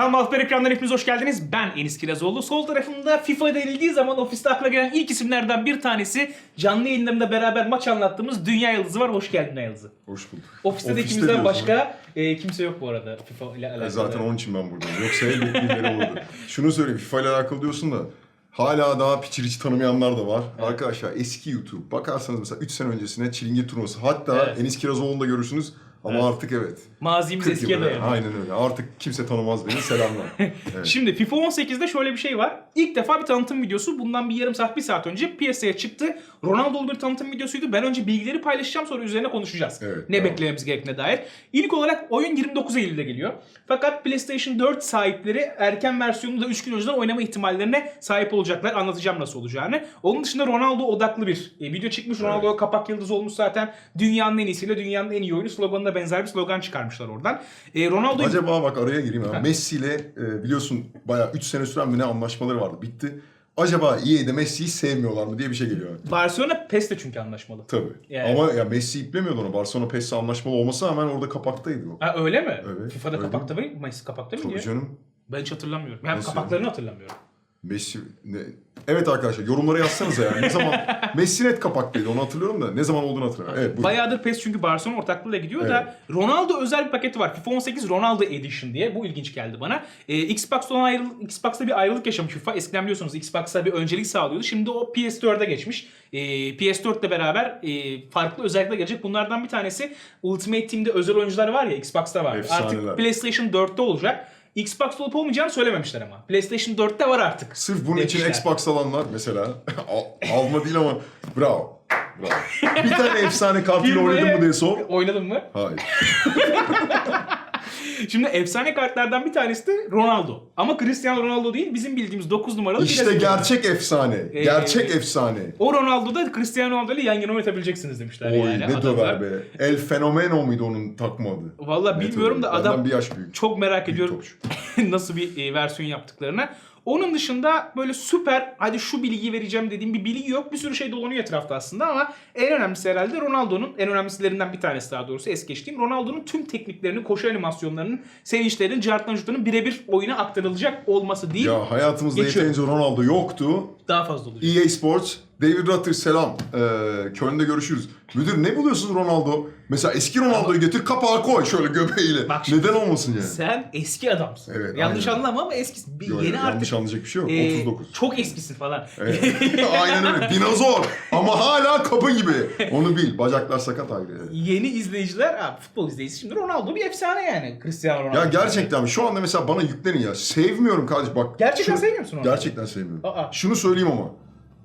Efendim Alper ekrandan hepiniz hoş geldiniz. Ben Enis Kirazoğlu. Sol tarafımda FIFA denildiği zaman ofiste akla gelen ilk isimlerden bir tanesi canlı yayınlarında beraber maç anlattığımız Dünya Yıldızı var. Hoş geldin Dünya Yıldızı. Hoş bulduk. Ofiste de Ofiste ikimizden diyorsun. başka e, kimse yok bu arada FIFA ile alakalı. E zaten onun için ben buradayım. Yoksa elbet birileri olurdu. Şunu söyleyeyim FIFA ile alakalı diyorsun da hala daha Piçiriç'i tanımayanlar da var. Arkadaşlar eski YouTube bakarsanız mesela 3 sene öncesine Çilingir turnuvası. Hatta Evet. Enis Kirazoğlu'nu da görürsünüz. Ama Evet. artık evet. Mazimiz 40 eskiye dayanıyor. Aynen öyle. Artık kimse tanımaz beni. Selamlar. Evet. Şimdi FIFA 18'de şöyle bir şey var. İlk defa bir tanıtım videosu bundan bir yarım saat, bir saat önce piyasaya çıktı. Ronaldo'lu bir tanıtım videosuydu. Ben önce bilgileri paylaşacağım sonra üzerine konuşacağız. Evet, ne tamam. beklememiz gerektiğine dair. İlk olarak oyun 29 Eylül'de geliyor. Fakat PlayStation 4 sahipleri erken versiyonunu da 3 gün önceden oynama ihtimallerine sahip olacaklar. Anlatacağım nasıl olacağını. Onun dışında Ronaldo odaklı bir e, video çıkmış. Ronaldo'ya kapak yıldız olmuş zaten. Dünyanın en iyisiyle dünyanın en iyi oyunu sloganına benzer bir slogan çıkarmışlar oradan. E, Ronaldo Acaba bak araya gireyim ya. Messi ile e, biliyorsun bayağı 3 sene süren bir ne anlaşmaları vardı. Bitti. Acaba EA'de Messi'yi sevmiyorlar mı diye bir şey geliyor. Barcelona PES'le çünkü anlaşmalı. Tabii. Yani- Ama ya Messi iplemiyordu onu. Barcelona PES'le anlaşmalı olmasa hemen orada kapaktaydı o. Ha öyle mi? Evet, FIFA'da öyle. kapakta mı? Messi kapakta mı Tabii diye? canım. Ben hiç hatırlamıyorum. Yani Nasıl kapaklarını hatırlamıyorum. Messi ne? Evet arkadaşlar yorumlara yazsanıza yani. Ne zaman Messi net kapaktaydı onu hatırlıyorum da ne zaman olduğunu hatırlamıyorum. Evet buyurun. Bayağıdır PES çünkü Barcelona ortaklığıyla gidiyor da Ronaldo özel bir paketi var. FIFA 18 Ronaldo Edition diye. Bu ilginç geldi bana. Ee, Xbox'tan ayrıl Xbox'ta bir ayrılık yaşamış FIFA. Eskiden biliyorsunuz Xbox'a bir öncelik sağlıyordu. Şimdi o PS4'e geçmiş. Ee, PS4 ile beraber e, farklı özellikler gelecek. Bunlardan bir tanesi Ultimate Team'de özel oyuncular var ya Xbox'ta var. Efsaneler. Artık PlayStation 4'te olacak. Xbox'ta olup olmayacağını söylememişler ama. PlayStation 4'te var artık. Sırf bunun için demişler. Xbox alanlar mesela al- alma değil ama bravo. Bravo. Bir tane efsane Firmaya- oynadın mı diye sor. Oynadın mı? Hayır. Şimdi efsane kartlardan bir tanesi de Ronaldo. Ama Cristiano Ronaldo değil bizim bildiğimiz 9 numaralı İşte Brezilyalı. gerçek efsane. Ee, Gerçek efsane. O Ronaldo'da Cristiano Ronaldo ile yan yana oynatabileceksiniz demişler Oy yani. ne adamlar. döver be. El Fenomeno muydu onun takma adı? Valla bilmiyorum da Benden adam bir yaş büyük. çok merak Büyük ediyorum topçu. nasıl bir e, versiyon yaptıklarını. Onun dışında böyle süper hadi şu bilgiyi vereceğim dediğim bir bilgi yok. Bir sürü şey dolanıyor etrafta aslında ama en önemlisi herhalde Ronaldo'nun en önemlilerinden bir tanesi daha doğrusu es geçtiğim Ronaldo'nun tüm tekniklerini, koşu animasyonlarının, sevinçlerinin, cartlan birebir oyuna aktarılacak olması değil. Ya hayatımızda Geçiyor. yeterince Ronaldo yoktu. Daha fazla oluyor. EA Sports, David Rutter selam. Ee, Köln'de görüşürüz. Müdür ne buluyorsun Ronaldo? Mesela eski Ronaldo'yu getir kapağı koy şöyle göbeğiyle. Bak şimdi- Neden olmasın yani? Sen eski adamsın. Evet, yanlış aynen. anlama ama eskisin. Bir Yo, yeni yanlış artık anlayacak bir şey yok. e, 39. çok eskisin falan. Evet. Aynen öyle. Dinozor. Ama hala kapı gibi. Onu bil. Bacaklar sakat ayrı. Yeni izleyiciler, abi futbol izleyicisi şimdi Ronaldo bir efsane yani. Cristiano Ronaldo. Ya gerçekten şu anda mesela bana yüklenin ya. Sevmiyorum kardeş bak. Gerçekten şunu- sevmiyor musun Ronaldo? Gerçekten sevmiyorum. Aa. Şunu söyleyeyim ama.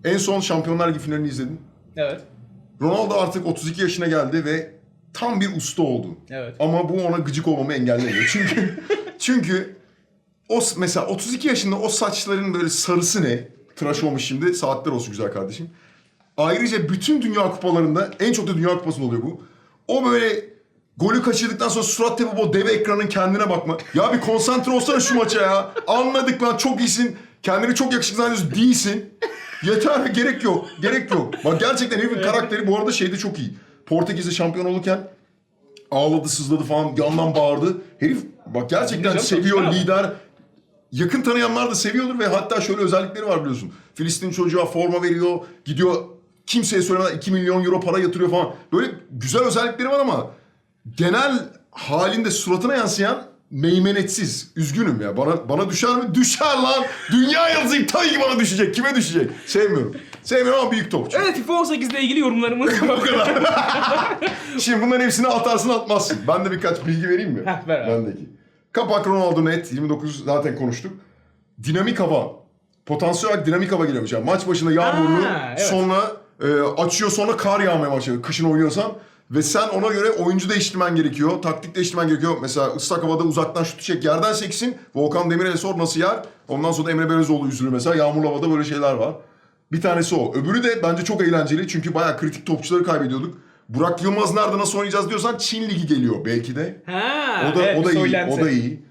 En son Şampiyonlar Ligi finalini izledim. Evet. Ronaldo artık 32 yaşına geldi ve tam bir usta oldu. Evet. Ama bu ona gıcık olmamı engellemiyor. Çünkü çünkü o mesela 32 yaşında o saçların böyle sarısı ne? Tıraş olmuş şimdi. Saatler olsun güzel kardeşim. Ayrıca bütün dünya kupalarında en çok da dünya kupasında oluyor bu. O böyle golü kaçırdıktan sonra surat yapıp o dev ekranın kendine bakma. Ya bir konsantre olsana şu maça ya. Anladık lan çok iyisin. Kendini çok yakışıklı zannediyorsun. Değilsin. Yeter gerek yok. Gerek yok. Bak gerçekten herifin karakteri bu arada şeyde çok iyi. Portekiz'de şampiyon olurken ağladı sızladı falan yandan bağırdı. Herif bak gerçekten seviyor lider. Yakın tanıyanlar da seviyordur ve hatta şöyle özellikleri var biliyorsun. Filistin çocuğa forma veriyor, gidiyor kimseye söylemeden 2 milyon euro para yatırıyor falan. Böyle güzel özellikleri var ama genel halinde suratına yansıyan meymenetsiz. Üzgünüm ya. Bana bana düşer mi? Düşer lan. Dünya yıldızıyım. Tabii ki bana düşecek. Kime düşecek? Sevmiyorum. Sevmiyorum ama büyük topçu. Evet FIFA 18 ile ilgili yorumlarımız O kadar. Şimdi bunların hepsini atarsın atmazsın. Ben de birkaç bilgi vereyim mi? Heh, ver abi. Bendeki. Kapak Ronaldo net 29 zaten konuştuk. Dinamik hava. Potansiyel olarak dinamik hava geliyormuş. Yani maç başında yağmurlu Ha, evet. sonra e, açıyor sonra kar yağmaya başlıyor kışın oynuyorsan. Ve sen ona göre oyuncu değiştirmen gerekiyor. Taktik değiştirmen gerekiyor. Mesela ıslak havada uzaktan şutu çek yerden seksin. Volkan Demirel'e sor nasıl yer. Ondan sonra Emre Belözoğlu üzülür mesela. Yağmurlu havada böyle şeyler var. Bir tanesi o. Öbürü de bence çok eğlenceli. Çünkü bayağı kritik topçuları kaybediyorduk. Burak Yılmaz nerede nasıl oynayacağız diyorsan Çin Ligi geliyor belki de. Ha, O da evet, o da iyi. söylenti. O da iyi.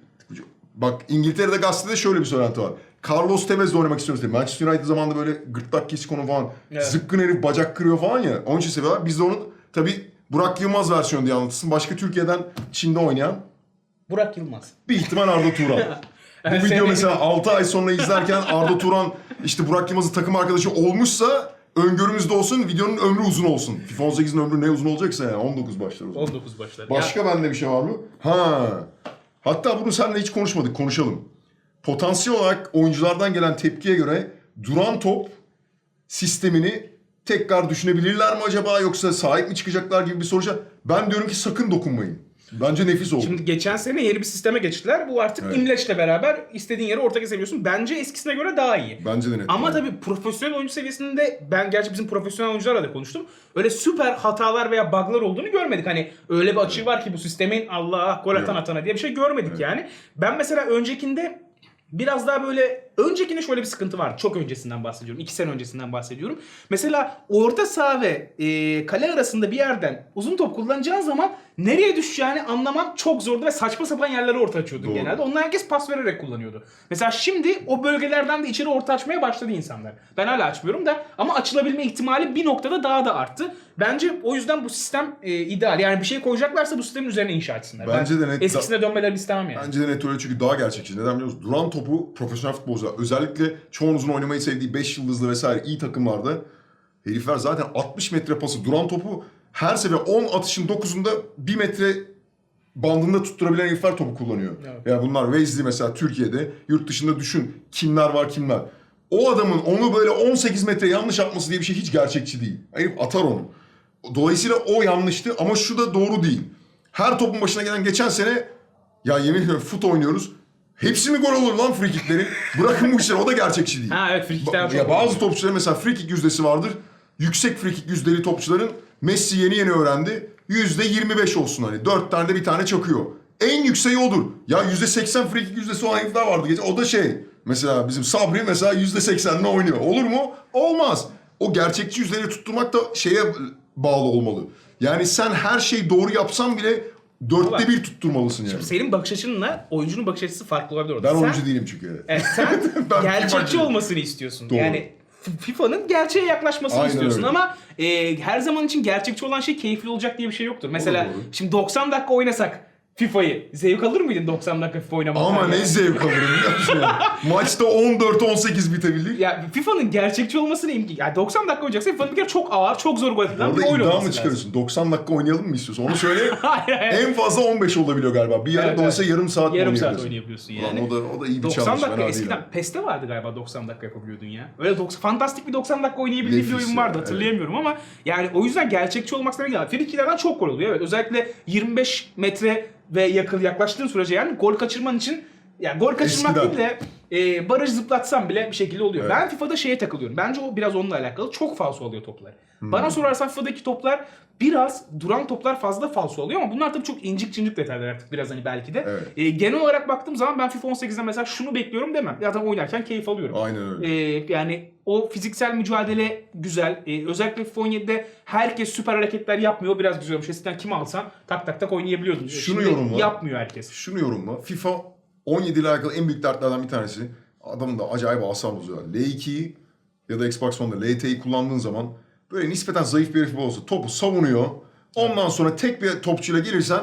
Bak İngiltere'de gazetede şöyle bir söylenti var. Carlos Tevez'le oynamak istiyoruz diye. Manchester United zamanında böyle gırtlak kesik onu falan. Evet. Zıpkın herif bacak kırıyor falan ya. Onun için seviyorlar. Biz de onun tabii Burak Yılmaz versiyonu diye anlatırsın. Başka Türkiye'den Çin'de oynayan Burak Yılmaz. bir ihtimal Arda Turan. bu video mesela 6 ay sonra izlerken Arda Turan işte Burak Yılmaz'ın takım arkadaşı olmuşsa öngörümüzde olsun videonun ömrü uzun olsun. FIFA 18'in ömrü ne uzun olacaksa yani 19 başlar o zaman. 19 başlar. Başka bende bir şey var mı? Ha. Hatta bunu seninle hiç konuşmadık, konuşalım. Potansiyel olarak oyunculardan gelen tepkiye göre duran top sistemini tekrar düşünebilirler mi acaba yoksa sahip mi çıkacaklar gibi bir soruca ben diyorum ki sakın dokunmayın. Bence nefis oldu. Şimdi geçen sene yeni bir sisteme geçtiler. Bu artık Evet. imleçle beraber istediğin yere orta kesebiliyorsun. Bence eskisine göre daha iyi. Bence de net. Ama tabii profesyonel oyuncu seviyesinde ben gerçi bizim profesyonel oyuncularla da konuştum. Öyle süper hatalar veya bug'lar olduğunu görmedik. Hani öyle bir açığı var ki bu sistemin Allah gol atan Yok. atana diye bir şey görmedik yani. Ben mesela öncekinde biraz daha böyle öncekinde şöyle bir sıkıntı var. Çok öncesinden bahsediyorum. iki sene öncesinden bahsediyorum. Mesela orta saha ve e, kale arasında bir yerden uzun top kullanacağın zaman nereye düşeceğini anlaman çok zordu ve saçma sapan yerlere orta açıyordun Doğru. genelde. Onlar herkes pas vererek kullanıyordu. Mesela şimdi o bölgelerden de içeri orta açmaya başladı insanlar. Ben hala açmıyorum da ama açılabilme ihtimali bir noktada daha da arttı. Bence o yüzden bu sistem e, ideal. Yani bir şey koyacaklarsa bu sistemin üzerine inşa etsinler. Bence ben de net- Eskisine dönmelerini istemem yani. Bence de net öyle çünkü daha gerçekçi. Neden biliyor musun? Duran topu profesyonel futbolcular özellikle çoğunuzun oynamayı sevdiği 5 yıldızlı vesaire iyi takımlarda herifler zaten 60 metre pası duran topu her sefer 10 atışın 9'unda 1 metre bandında tutturabilen herifler topu kullanıyor. Evet. Yani bunlar Wesley mesela Türkiye'de yurt dışında düşün kimler var kimler. O adamın onu böyle 18 metre yanlış atması diye bir şey hiç gerçekçi değil. Herif atar onu. Dolayısıyla o yanlıştı ama şu da doğru değil. Her topun başına gelen geçen sene ya yemin ediyorum fut oynuyoruz. Hepsi mi gol olur lan free kicklerin? Bırakın bu işleri o da gerçekçi değil. Ha evet frikikler çok ya bazı topçuların mesela free kick yüzdesi vardır. Yüksek free kick yüzdeli topçuların Messi yeni yeni öğrendi. Yüzde 25 olsun hani. Dört tane de bir tane çakıyor. En yükseği odur. Ya yüzde 80 free kick yüzdesi olan herifler vardı gece. O da şey. Mesela bizim Sabri mesela yüzde 80'le oynuyor. Olur mu? Olmaz. O gerçekçi yüzdeleri tutturmak da şeye bağlı olmalı. Yani sen her şeyi doğru yapsan bile dörtte Vallahi- bir tutturmalısın yani. Senin bakış açınla oyuncunun bakış açısı farklı olabilir orada. Ben Sen- oyuncu değilim çünkü. Evet, sen Ben gerçekçi FIFA'cıyım. olmasını istiyorsun. Doğru. Yani F- FIFA'nın gerçeğe yaklaşmasını Aynen istiyorsun öyle. ama e, her zaman için gerçekçi olan şey keyifli olacak diye bir şey yoktur. Mesela doğru. şimdi 90 dakika oynasak FIFA'yı zevk alır mıydın 90 dakika FIFA oynamaktan? Ama ne zevk alırım biliyor musun? Maçta 14-18 bitebilir. Ya FIFA'nın gerçekçi olmasını imkan. Ya 90 dakika oynayacaksa FIFA'nın bir kere çok ağır, çok zor gol atılan bir Orada oyun iddia olması mı lazım. çıkarıyorsun? 90 dakika oynayalım mı istiyorsun? Onu söyle. hayır hayır. en fazla 15 olabiliyor galiba. Bir yarım Evet, dolayısıyla yarım saat Yarım saat oynayabiliyorsun. oynayabiliyorsun Ulan yani. o da, o da iyi bir 90 challenge. dakika fena eskiden değil ha. PES'te vardı galiba 90 dakika yapabiliyordun ya. Öyle 90, fantastik bir 90 dakika oynayabildiğim bir Nefis oyun ya, vardı evet. hatırlayamıyorum ama yani o yüzden gerçekçi olmak demek yani. Frikiklerden çok gol oluyor evet. Özellikle 25 metre ve yakın yaklaştığın sürece yani gol kaçırman için yani gol kaçırmak Eskiden. değil de e, baraj zıplatsan bile bir şekilde oluyor. Evet. Ben FIFA'da şeye takılıyorum. Bence o biraz onunla alakalı. Çok falso oluyor toplar. Hmm. Bana sorarsan FIFA'daki toplar biraz duran toplar fazla falso oluyor ama bunlar tabii çok incik cincik detaylar artık biraz hani belki de. Evet. E, genel olarak baktığım zaman ben FIFA 18'de mesela şunu bekliyorum demem. Zaten oynarken keyif alıyorum. Aynen öyle. Ee, yani o fiziksel mücadele güzel. Ee, özellikle FIFA 17'de herkes süper hareketler yapmıyor. Biraz güzel olmuş. Eskiden kim alsan tak tak tak oynayabiliyordun. Şunu Şimdi yorumla. Yapmıyor herkes. Şunu yorumla. FIFA 17 ile alakalı en büyük dertlerden bir tanesi. Adamın da acayip asabı bozuyor. L2'yi ya da Xbox One'da LT'yi kullandığın zaman böyle nispeten zayıf bir herif olsa topu savunuyor. Ondan sonra tek bir topçuyla gelirsen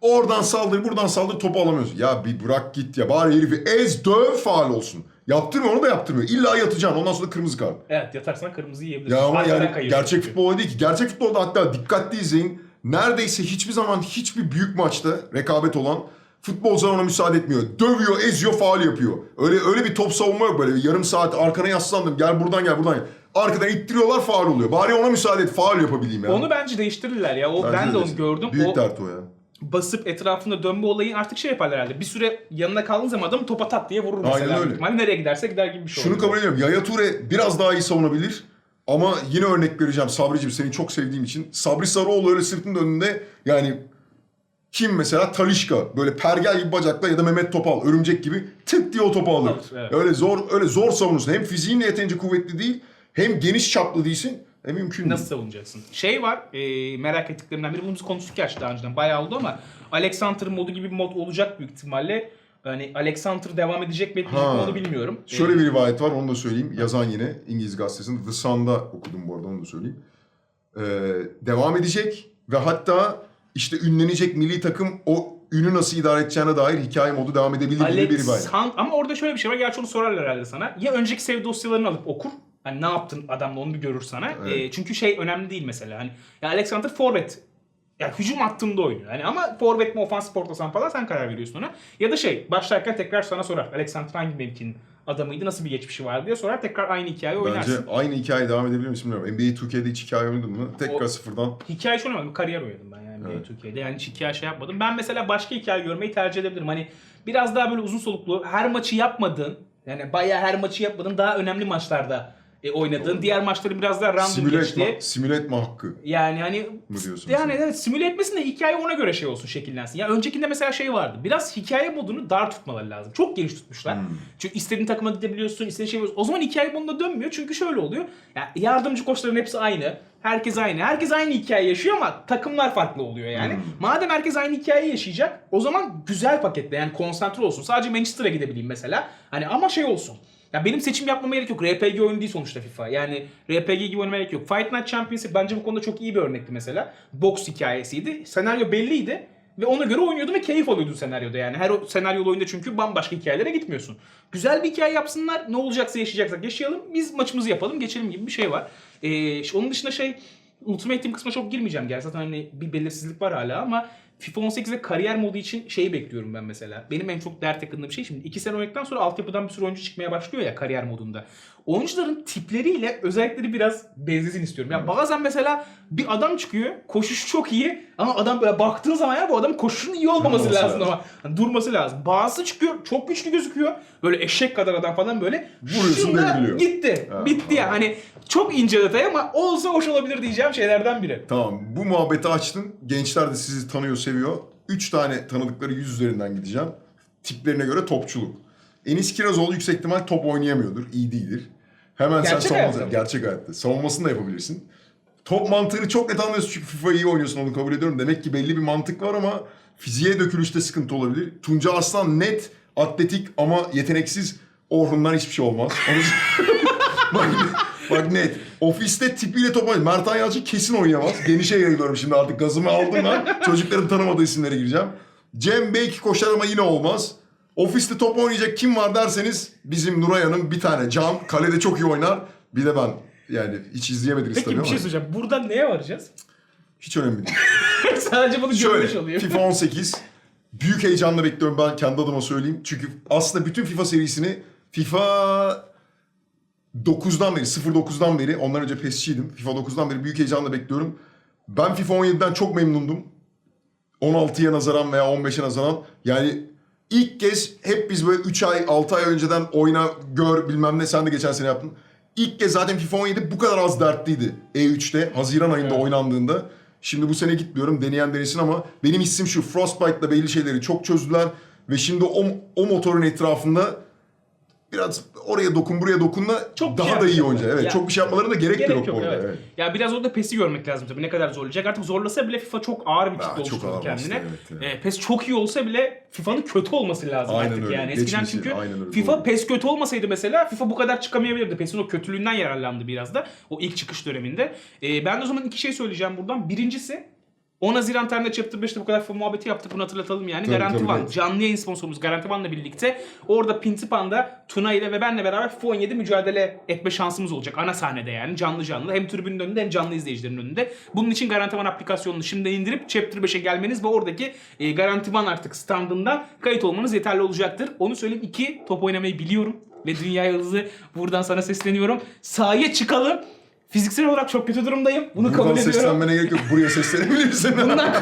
oradan saldır buradan saldır topu alamıyorsun. Ya bir bırak git ya bari herifi ez döv faal olsun. Yaptırmıyor onu da yaptırmıyor. İlla yatacaksın ondan sonra kırmızı kart. Evet yatarsan kırmızı yiyebilirsin. Ya ama Arkadan yani gerçek futbol değil ki. Gerçek futbolda hatta dikkatli izleyin. Neredeyse hiçbir zaman hiçbir büyük maçta rekabet olan futbolcular ona müsaade etmiyor. Dövüyor, eziyor, faal yapıyor. Öyle öyle bir top savunma yok böyle. Yarım saat arkana yaslandım. Gel buradan gel buradan. gel. Arkadan ittiriyorlar faal oluyor. Bari ona müsaade et faal yapabileyim ya. Onu bence değiştirirler ya. O Bence ben de de onu gördüm. Büyük o dert o ya. basıp etrafında dönme olayı artık şey yaparlar herhalde. Bir süre yanına kaldığın zaman adamı topa tak diye vurur mesela. Aynen öyle. büyük ihtimalle. nereye giderse gider gibi bir şey Şunu olur. kabul ediyorum. Yaya Toure biraz daha iyi savunabilir. Ama yine örnek vereceğim Sabri'cim seni çok sevdiğim için. Sabri Sarıoğlu öyle sırtının önünde yani kim mesela Talişka böyle pergel gibi bacakla ya da Mehmet Topal örümcek gibi tık diye o topu alır. Alır, evet. Öyle zor öyle zor savunursun. Hem fiziğin de yeterince kuvvetli değil hem geniş çaplı değilsin. E mümkün Nasıl değil. savunacaksın? Şey var e, merak ettiklerimden biri bunu biz konuştuk gerçi daha önceden bayağı oldu ama Alexander modu gibi bir mod olacak büyük ihtimalle. Hani Alexander devam edecek mi etmeyecek mi Ha. onu bilmiyorum. Şöyle E, bir rivayet var onu da söyleyeyim. Yazan yine İngiliz gazetesinde The Sun'da okudum bu arada onu da söyleyeyim. Ee, devam edecek ve hatta işte ünlenecek milli takım o ünü nasıl idare edeceğine dair hikaye modu devam edebilir gibi bir rivayet. Ama orada şöyle bir şey var. Gerçi onu sorarlar herhalde sana. Ya önceki save dosyalarını alıp okur. Hani ne yaptın adamla onu bir görür sana. Evet. Ee, çünkü şey önemli değil mesela. Hani ya Alex Hunter forvet. Ya hücum hattında oynuyor. Hani ama forvet mi ofans portasan falan sen karar veriyorsun ona. Ya da şey başlarken tekrar sana sorar. Alex Hunter hangi mevkinin adamıydı, nasıl bir geçmişi var diye sorar. Tekrar aynı hikayeyi Bence oynarsın. aynı hikaye devam edebilir misin bilmiyorum. NBA 2K'de hiç hikaye oynadın mı? Tekrar O- sıfırdan. Hikaye hiç oynamadım. Kariyer oynadım ben yani Evet. Türkiye'de. Yani hiç hikaye şey yapmadım. Ben mesela başka hikaye görmeyi tercih edebilirim. Hani biraz daha böyle uzun soluklu, her maçı yapmadığın, yani bayağı her maçı yapmadığın daha önemli maçlarda e, oynadığın, diğer maçları biraz daha random Simüle geçti. etme, simüle etme hakkı Yani hani mı diyorsun? yani sen? evet simüle etmesin de hikaye ona göre şey olsun şekillensin. Ya öncekinde mesela şey vardı. Biraz hikaye modunu dar tutmaları lazım. Çok geniş tutmuşlar. Hmm. Çünkü istediğin takıma gidebiliyorsun, istediğin şey yapıyorsun. O zaman hikaye moduna dönmüyor. Çünkü şöyle oluyor. Ya yardımcı koçların hepsi aynı. Herkes aynı. Herkes aynı hikaye yaşıyor ama takımlar farklı oluyor yani. Hmm. Madem herkes aynı hikayeyi yaşayacak, o zaman güzel paketle yani konsantre olsun. Sadece Manchester'a gidebileyim mesela. Hani ama şey olsun. Ya benim seçim yapmama gerek yok. RPG oyunu değil sonuçta FIFA. Yani RPG gibi oynamaya gerek yok. Fight Night Championship bence bu konuda çok iyi bir örnekti mesela. Box hikayesiydi. Senaryo belliydi. Ve ona göre oynuyordun ve keyif alıyordun senaryoda yani. Her senaryolu oyunda çünkü bambaşka hikayelere gitmiyorsun. Güzel bir hikaye yapsınlar. Ne olacaksa yaşayacaksak yaşayalım. Biz maçımızı yapalım geçelim gibi bir şey var. Ee, onun dışında şey Ultimate Team kısmına çok girmeyeceğim. Gerçi zaten hani bir belirsizlik var hala ama FIFA 18'de kariyer modu için şeyi bekliyorum ben mesela. Benim en çok dert yakındığım şey şimdi 2 sene oynadıktan sonra altyapıdan bir sürü oyuncu çıkmaya başlıyor ya kariyer modunda. Oyuncuların tipleriyle özellikleri biraz benzesin istiyorum. Ya bazen mesela bir adam çıkıyor, koşuş çok iyi ama adam böyle baktığın zaman ya bu adamın koşuşunun iyi olmaması Durması lazım lazım. ama hani durması lazım. Bazısı çıkıyor, çok güçlü gözüküyor. Böyle eşek kadar adam falan böyle. Vuruyorsun, devriliyor. Gitti. Ha, Bitti ya. ha. Hani çok ince detay ama olsa hoş olabilir diyeceğim şeylerden biri. Tamam bu muhabbeti açtın. Gençler de sizi tanıyor, seviyor. Üç tane tanıdıkları yüz üzerinden gideceğim. Tiplerine göre topçuluk. Enis Kirazoğlu yüksek ihtimal top oynayamıyordur, iyi değildir. Hemen Gerçek sen savunma, gerçek hayatta. Savunmasını da yapabilirsin. Top mantığını çok net anlıyorsun çünkü FIFA'yı iyi oynuyorsun onu kabul ediyorum. Demek ki belli bir mantık var ama fiziğe dökülüşte sıkıntı olabilir. Tunca Aslan net, atletik ama yeteneksiz. Orhun'dan hiçbir şey olmaz. Onu... bak, net. Ofiste tipiyle top oynuyor. Mert Yalçın kesin oynayamaz. Genişe yayılıyorum şimdi artık gazımı aldım ben. Çocukların tanımadığı isimlere gireceğim. Cem belki koşar ama yine olmaz. Ofiste top oynayacak kim var derseniz bizim Nuray Hanım bir tane. Can kalede çok iyi oynar. Bir de ben. Yani hiç izleyemediniz Peki tabii bir ama şey söyleyeceğim. Buradan neye varacağız? hiç önemli değil. Sadece bunu görmüş Şöyle oluyor. FIFA 18 büyük heyecanla bekliyorum ben kendi adıma söyleyeyim. Çünkü aslında bütün FIFA serisini FIFA 9'dan beri 09'dan beri ondan önce PES'çiydim. FIFA 9'dan beri büyük heyecanla bekliyorum. Ben FIFA 17'den çok memnundum. 16'ya nazaran veya 15'e nazaran. Yani ilk kez hep biz böyle 3 ay 6 ay önceden oyna gör bilmem ne sen de geçen sene yaptın. İlk kez zaten FIFA 17 bu kadar az dertliydi E3'te Haziran ayında Evet. oynandığında. Şimdi bu sene gitmiyorum deneyen denesin ama benim hissim şu Frostbite'la belli şeyleri çok çözdüler ve şimdi o, o motorun etrafında biraz oraya dokun buraya dokunla Çok daha şey da iyi oyuncu. Evet Ya- çok bir şey yapmalarına da gerek, Gerek yok, yok bu arada. evet. evet. Ya biraz orada PES'i görmek lazım tabii ne kadar zorlayacak. Artık zorlasa bile FIFA çok ağır bir Ya, kitle oluşturdu kendine. evet, evet. E, PES çok iyi olsa bile FIFA'nın kötü olması lazım Aynen artık öyle. yani. Eskiden Geçmesi, çünkü öyle, FIFA doğru. PES kötü olmasaydı mesela FIFA bu kadar çıkamayabilirdi. PES'in o kötülüğünden yararlandı biraz da o ilk çıkış döneminde. E, ben de o zaman iki şey söyleyeceğim buradan. Birincisi 10 Haziran tarihinde Chapter 5'te bu kadar muhabbeti yaptık bunu hatırlatalım yani. Tabii, Garanti tabii, One evet. canlı yayın sponsorumuz Garanti One'la birlikte orada Pintipan'da Tuna ile ve benle beraber FIFA 17 mücadele etme şansımız olacak. Ana sahnede yani canlı canlı. Hem tribünün önünde hem canlı izleyicilerin önünde. Bunun için Garanti One aplikasyonunu şimdi indirip Chapter 5'e gelmeniz ve oradaki e, Garanti One artık standında kayıt olmanız yeterli olacaktır. Onu söyleyeyim. iki top oynamayı biliyorum. Ve dünya yıldızı buradan sana sesleniyorum. Sahaya çıkalım. Fiziksel olarak çok kötü durumdayım. Bunu Buradan kabul ediyorum. seslenmene gerek yok. Buraya seslenebilirsin. Bundan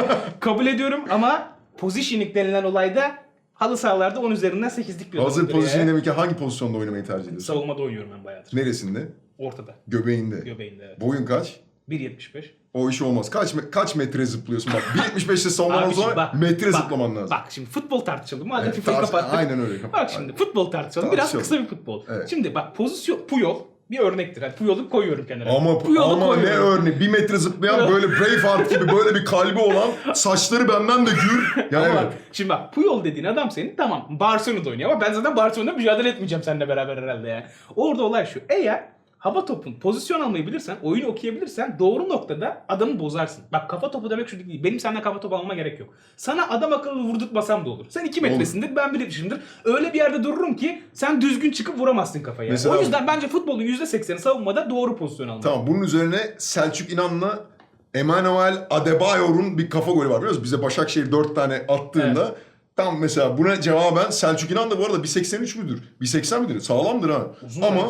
kabul ediyorum ama positioning denilen olayda halı sahalarda 10 üzerinden 8'lik bir Hazır pozisyon demek ki hangi pozisyonda oynamayı tercih ediyorsun? Savunmada oynuyorum ben bayağıdır. Neresinde? Ortada. Göbeğinde. Göbeğinde evet. Boyun kaç? 1.75. O iş olmaz. Kaç me- kaç metre zıplıyorsun? Bak 1.75'te savunman o Abi şimdi zaman bak, metre bak, zıplaman lazım. Bak şimdi futbol tartışalım. Madem Evet, FIFA'yı tarz- kapattık. Aynen öyle. Bak şimdi futbol tartışalım. Biraz Tartışalım. kısa bir futbol. Evet. Şimdi bak pozisyon Puyol bir örnektir. Yani Puyol'u koyuyorum kenara. Ama, Puyol'u ama ne koyuyorum. örneği. Bir metre zıplayan böyle Braveheart gibi böyle bir kalbi olan saçları benden de gür. Yani Ama evet. bak, şimdi bak Puyol dediğin adam senin tamam Barcelona'da oynuyor ama ben zaten Barcelona'da mücadele etmeyeceğim seninle beraber herhalde yani. Orada olay şu. Eğer hava topun pozisyon almayı bilirsen, oyunu okuyabilirsen doğru noktada adamı bozarsın. Bak kafa topu demek şu değil. Benim senden kafa topu almama gerek yok. Sana adam akıllı vurdurtmasam da olur. Sen 2 metresindir, ben 1.70'imdir. Öyle bir yerde dururum ki sen düzgün çıkıp vuramazsın kafayı. Mesela- o yüzden bence futbolun %80'i savunmada doğru pozisyon almak. Tamam bunun üzerine Selçuk İnan'la Emmanuel Adebayor'un bir kafa golü var biliyor musun? Bize Başakşehir 4 tane attığında tam mesela buna cevaben Selçuk İnan da bu arada 1.83 müdür? 1.80 midir? Sağlamdır ha. Uzun Ama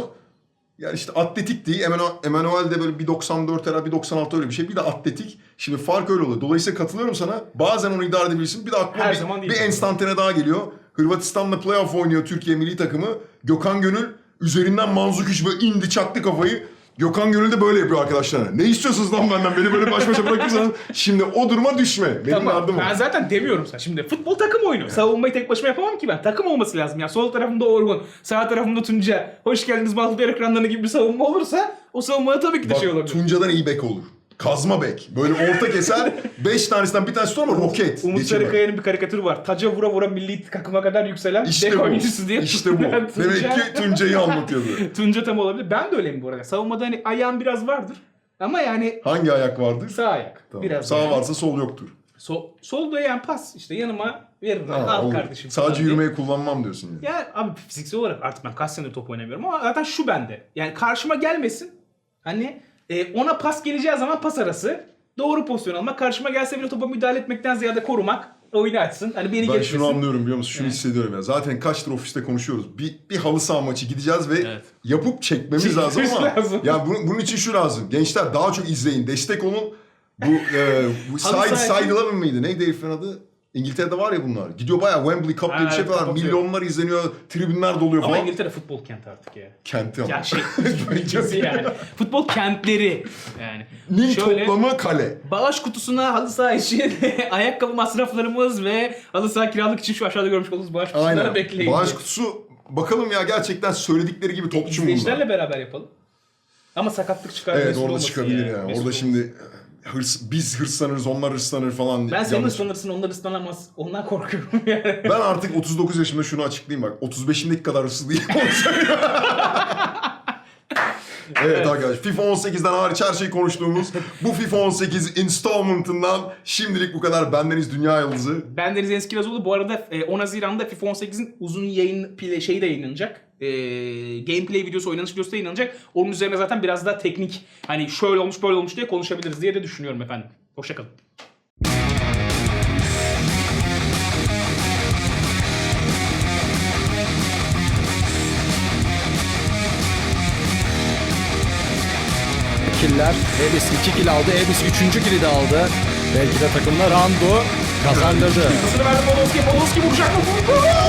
yani işte atletik değil. Emmanuel de böyle 1.94 herhalde 1.96 öyle bir şey. Bir de atletik. Şimdi fark öyle oluyor. Dolayısıyla katılıyorum sana. Bazen onu idare edebilirsin. Bir de aklıma Her bir, zaman değil bir enstantane daha geliyor. Hırvatistan'la playoff oynuyor Türkiye milli takımı. Gökhan Gönül üzerinden Manzukic böyle indi çaktı kafayı. Gökhan Gönül de böyle yapıyor arkadaşlar. Ne istiyorsunuz lan benden? Beni böyle baş başa bırakırsanız. Şimdi o duruma düşme. Benim Tamam. yardım Ben zaten demiyorum sana. Şimdi futbol takım oyunu. Savunmayı tek başıma yapamam ki ben. Takım olması lazım. Ya sol tarafımda Orgun, sağ tarafımda Tunca. Hoş geldiniz multiplayer ekranlarına gibi bir savunma olursa o savunmada tabii ki de Bak, şey olabilir. Tunca'dan iyi bek olur. Kazma bek. Böyle orta keser. beş tanesinden bir tanesi tutar ama roket. Umut geçirmez. Sarıkaya'nın bir karikatürü var. Taca vura vura milli takıma kadar yükselen İşte bek bu. oyuncusu diye. İşte bu. Tunca- Demek ki Tunca'yı anlatıyordu. Tunca tam olabilir. Ben de öyleyim bu arada. Savunmada hani ayağım biraz vardır. Ama yani Hangi ayak vardır? sağ ayak. Tamam. Biraz Sağ yani. varsa sol yoktur. Sol, solda yani pas işte yanıma veririm. Ha, Al olur. kardeşim. Sadece diye. yürümeyi kullanmam diyorsun yani. Ya abi fiziksel olarak artık ben kaç senedir top oynamıyorum ama zaten şu bende. Yani karşıma gelmesin. Hani e, ona pas geleceği zaman pas arası. Doğru pozisyon almak. Karşıma gelse bile topa müdahale etmekten ziyade korumak. Oyunu açsın. Hani beni Ben geçmesin. şunu anlıyorum biliyor musun? Şunu Evet. hissediyorum ya. Zaten kaçtır ofiste konuşuyoruz. Bir, bir halı saha maçı gideceğiz ve Evet. yapıp çekmemiz Çekmemiz lazım ama lazım. ya bunun, bunun için şu lazım. Gençler daha çok izleyin, destek olun. Bu, e, bu Halı Side saha için- Side Eleven mıydı? Neydi herifin adı? İngiltere'de var ya bunlar. Gidiyor bayağı Wembley Cup diye bir şey falan. Milyonlar izleniyor, tribünler doluyor Ama falan. İngiltere futbol kenti artık ya. Kenti ama. Ya şey ülkesi yani. Futbol kentleri yani. Nin Şöyle toplamı kale. bağış kutusuna halı saha için ayakkabı masraflarımız ve halı saha kiralık için şu aşağıda görmüş olduğunuz bağış kutuları Aynen. bekleyin. Bağış kutusu bakalım ya gerçekten söyledikleri gibi topçu mu bunlar? İzleyicilerle beraber yapalım. Ama sakatlık çıkar. Evet orada çıkabilir yani. Mesul Orada şimdi hırs, biz hırslanırız onlar hırslanır falan. Ben senin Yanlış. ıslanırsın onlar ıslanamaz. Ondan korkuyorum yani. Ben artık 39 yaşımda şunu açıklayayım bak. 35'imdeki kadar hırslı değilim. evet arkadaşlar FIFA 18'den hariç her şeyi konuştuğumuz bu FIFA 18 installment'ından şimdilik bu kadar. Bendeniz Dünya Yıldızı. Ben Deniz Enes Kirazoğlu. Bu arada e, 10 Haziran'da FIFA 18'in uzun yayın pile şeyi de yayınlanacak. E, gameplay videosu, oynanış videosu da yayınlanacak. Onun üzerine zaten biraz daha teknik hani şöyle olmuş böyle olmuş diye konuşabiliriz diye de düşünüyorum efendim. Hoşçakalın. Killer. Ebis 2 kill aldı. Ebis 3. killi de aldı. Belki de takımlar Randu kazandırdı. Pasını verdi Podolski. Podolski vuracak mı? Vurdu!